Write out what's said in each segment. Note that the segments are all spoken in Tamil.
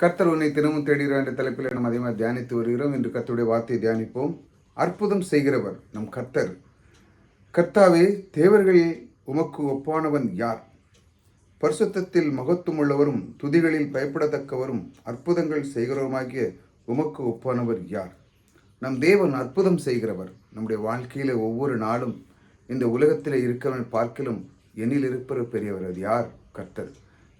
கர்த்தர் உன்னை தினமும் தேடுகிறார் என்ற தலைப்பில் நாம் அதிகமாக தியானித்து வருகிறோம். என்று கர்த்தருடைய வார்த்தையை தியானிப்போம். அற்புதம் செய்கிறவர் நம் கர்த்தர். கர்த்தாவே தேவர்களில் உமக்கு ஒப்பானவன் யார்? பரிசுத்தத்தில் மகத்துவம் உள்ளவரும் துதிகளில் பயப்படத்தக்கவரும் அற்புதங்கள் செய்கிறவருமாகிய உமக்கு ஒப்பானவர் யார்? நம் தேவன் அற்புதம் செய்கிறவர். நம்முடைய வாழ்க்கையில் ஒவ்வொரு நாளும் இந்த உலகத்தில் இருக்கிறவன் பார்க்கிலும் எண்ணில் இருப்பவர் பெரியவர். அது யார்? கர்த்தர்.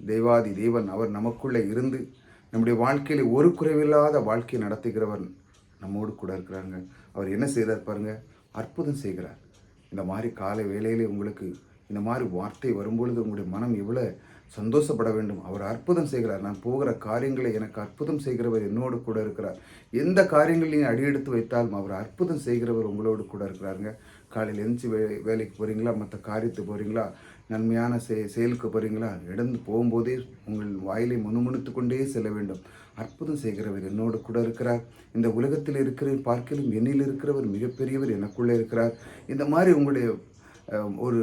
தேவாதி தேவன் அவர் நமக்குள்ளே இருந்து நம்முடைய வாழ்க்கையில ஒரு குறைவில்லாத வாழ்க்கையை நடத்துகிறவர் நம்மோடு கூட இருக்கிறாங்க. அவர் என்ன செய்கிறார் பாருங்க? அற்புதம் செய்கிறார். இந்த மாதிரி காலை வேலையிலே உங்களுக்கு இந்த மாதிரி வார்த்தை வரும்பொழுது உங்களுடைய மனம் எவ்வளோ சந்தோஷப்பட வேண்டும். அவர் அற்புதம் செய்கிறார். நான் போகிற காரியங்களை எனக்கு அற்புதம் செய்கிறவர் என்னோடு கூட இருக்கிறார். எந்த காரியங்களையும் அடியெடுத்து வைத்தாலும் அவர் அற்புதம் செய்கிறவர் உங்களோடு கூட இருக்கிறாருங்க. காலையில் எழுந்துச்சு வே வேலைக்கு போகிறீங்களா மற்ற காரியத்துக்கு போகிறீங்களா நன்மையான செ செயலுக்கு போகிறீங்களா இடந்து போகும்போதே உங்கள் வாயிலை முணுமுணுத்து கொண்டே செல்ல வேண்டும். அற்புதம் செய்கிறவர் என்னோடு கூட இருக்கிறார். இந்த உலகத்தில் இருக்கிற பார்க்கலும் என்னில் இருக்கிறவர் மிகப்பெரியவர் எனக்குள்ளே இருக்கிறார். இந்த மாதிரி உங்களுடைய ஒரு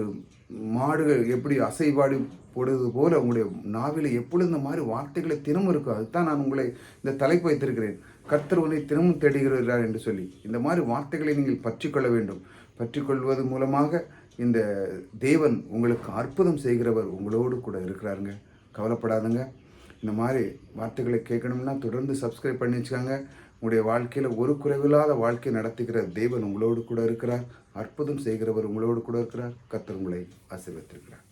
மாடுகள் எப்படி அசைபாடு போடுவது போல உங்களுடைய நாவில எப்பொழுது இந்த மாதிரி வார்த்தைகளை தினமும் இருக்கும் அதுதான் நான் உங்களை இந்த தலைப்பு வைத்திருக்கிறேன். கர்த்தர் உன்னை தினமும் தேடுகிறார் என்று சொல்லி. இந்த மாதிரி வார்த்தைகளை நீங்கள் பற்றிக்கொள்ள வேண்டும். பற்றிக்கொள்வது மூலமாக இந்த தேவன் உங்களுக்கு அற்புதம் செய்கிறவர் உங்களோடு கூட இருக்கிறாருங்க. கவலைப்படாதுங்க. இந்த மாதிரி வார்த்தைகளை கேட்கணும்னா தொடர்ந்து சப்ஸ்கிரைப் பண்ணி வச்சுக்கோங்க. உங்களுடைய வாழ்க்கையில் ஒரு குறைவில்லாத வாழ்க்கை நடத்துகிற தேவன் உங்களோடு கூட இருக்கிறார். அற்புதம் செய்கிறவர் உங்களோடு கூட இருக்கிறார். கர்த்தர் உங்களை ஆசீர்வத்திருக்கிறார்